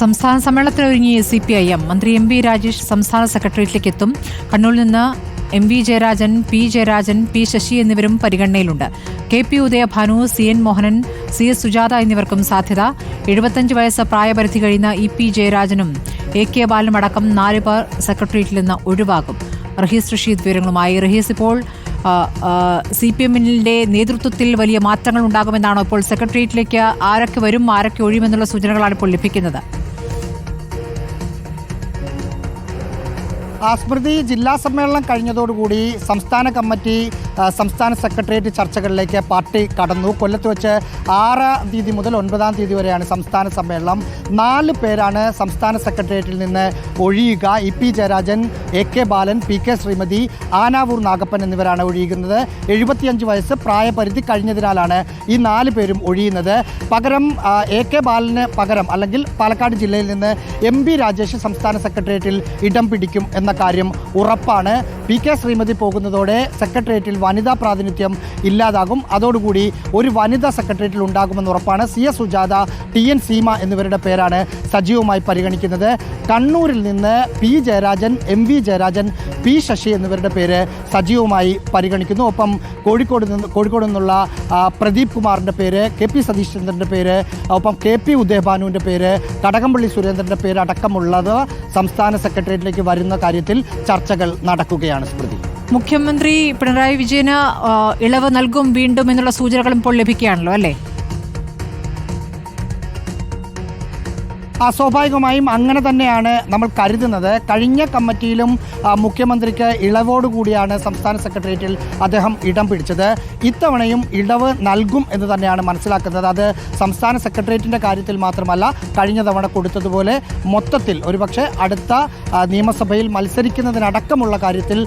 സംസ്ഥാന സമ്മേളനത്തിനൊരുങ്ങിയ C P I M മന്ത്രി എം വി രാജേഷ് സംസ്ഥാന സെക്രട്ടേറിയറ്റിലേക്ക് എത്തും കണ്ണൂരിൽ നിന്ന് M V Jayarajan P Jayarajan P Sasi എന്നിവരും പരിഗണനയിലുണ്ട്. K P Udayabhanu C N Mohanan C S Sujatha എന്നിവർക്കും സാധ്യത. എഴുപത്തഞ്ച് വയസ്സ് പ്രായപരിധി കഴിയുന്ന ഇ പി ജയരാജനും എ കെ ബാലനും അടക്കം നാല് പേർ സെക്രട്ടേറിയറ്റിൽ നിന്ന് ഒഴിവാകും റഹീസ് റഷീദ് വിവരങ്ങളുമായി. റഹീസ് ഇപ്പോൾ സി പി എമ്മിന്റെ നേതൃത്വത്തിൽ വലിയ മാറ്റങ്ങൾ ഉണ്ടാകുമെന്നാണോ ഇപ്പോൾ സെക്രട്ടേറിയറ്റിലേക്ക് ആരൊക്കെ വരും ആരൊക്കെ ഒഴിയുമെന്നുള്ള സൂചനകളാണ് ഇപ്പോൾ ലഭിക്കുന്നത്. ആ, സ്മൃതി ജില്ലാ സമ്മേളനം കഴിഞ്ഞതോടുകൂടി സംസ്ഥാന കമ്മിറ്റി സംസ്ഥാന സെക്രട്ടേറിയറ്റ് ചർച്ചകളിലേക്ക് പാർട്ടി കടന്നു. കൊല്ലത്ത് വെച്ച് ആറാം തീയതി മുതൽ ഒൻപതാം തീയതി വരെയാണ് സംസ്ഥാന സമ്മേളനം. നാല് പേരാണ് സംസ്ഥാന സെക്രട്ടേറിയറ്റിൽ നിന്ന് ഒഴിയുക. E P Jayarajan A K Balan P K Sreemathi Anavoor Nagappan എന്നിവരാണ് ഒഴിയുന്നത്. എഴുപത്തിയഞ്ച് വയസ്സ് പ്രായപരിധി കഴിഞ്ഞതിനാലാണ് ഈ നാല് പേരും ഒഴിയുന്നത്. പകരം എ കെ ബാലന് പകരം അല്ലെങ്കിൽ പാലക്കാട് ജില്ലയിൽ നിന്ന് എം രാജേഷ് സംസ്ഥാന സെക്രട്ടേറിയറ്റിൽ ഇടം പിടിക്കും എന്ന കാര്യം ഉറപ്പാണ്. പി കെ ശ്രീമതി പോകുന്നതോടെ സെക്രട്ടേറിയറ്റിൽ വനിതാ പ്രാതിനിധ്യം ഇല്ലാതാകും. അതോടുകൂടി ഒരു വനിതാ സെക്രട്ടേറിയറ്റിൽ ഉണ്ടാകുമെന്ന് ഉറപ്പാണ് C S Sujatha T N Seema എന്നിവരുടെ പേരാണ് സജീവമായി പരിഗണിക്കുന്നത്. കണ്ണൂരിൽ നിന്ന് P Jayarajan M V Jayarajan P Sasi എന്നിവരുടെ പേര് സജീവമായി പരിഗണിക്കുന്നു. ഒപ്പം കോഴിക്കോട് നിന്ന് കോഴിക്കോട് നിന്നുള്ള പ്രദീപ് കുമാറിന്റെ പേര് കെ പി സതീഷ് ചന്ദ്രന്റെ പേര് ഒപ്പം കെ പി ഉദയഭാനുവിന്റെ പേര് കടകംപള്ളി സുരേന്ദ്രന്റെ പേര് അടക്കമുള്ളത് സംസ്ഥാന സെക്രട്ടേറിയറ്റിലേക്ക് വരുന്ന കാര്യത്തിൽ ചർച്ചകൾ നടക്കുകയാണ്. സ്മൃതി. മുഖ്യമന്ത്രി പിണറായി വിജയന് ഇളവ് നൽകും വീണ്ടും എന്നുള്ള സൂചനകളും ഇപ്പോൾ ലഭിക്കുകയാണല്ലോ അല്ലേ? സ്വാഭാവികമായും അങ്ങനെ തന്നെയാണ് നമ്മൾ കരുതുന്നത്. കഴിഞ്ഞ കമ്മിറ്റിയിലും മുഖ്യമന്ത്രിക്ക് ഇളവോടുകൂടിയാണ് സംസ്ഥാന സെക്രട്ടേറിയറ്റിൽ അദ്ദേഹം ഇടം പിടിച്ചത്. ഇത്തവണയും ഇളവ് നൽകും എന്ന് തന്നെയാണ് മനസ്സിലാക്കുന്നത്. അത് സംസ്ഥാന സെക്രട്ടേറിയറ്റിന്റെ കാര്യത്തിൽ മാത്രമല്ല കഴിഞ്ഞ തവണ കൊടുത്തതുപോലെ മൊത്തത്തിൽ ഒരുപക്ഷെ അടുത്ത നിയമസഭയിൽ മത്സരിക്കുന്നതിനടക്കമുള്ള കാര്യത്തിൽ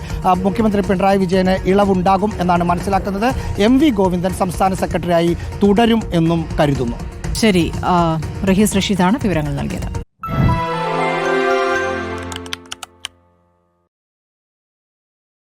മുഖ്യമന്ത്രി പിണറായി വിജയന് ഇളവുണ്ടാകും എന്നാണ് മനസ്സിലാക്കുന്നത്. എം വി ഗോവിന്ദൻ സംസ്ഥാന സെക്രട്ടറിയായി തുടരും എന്നും കരുതുന്നു. ശരി റഹീസ് റഷീദാണ് വിവരങ്ങൾ നൽകിയത്.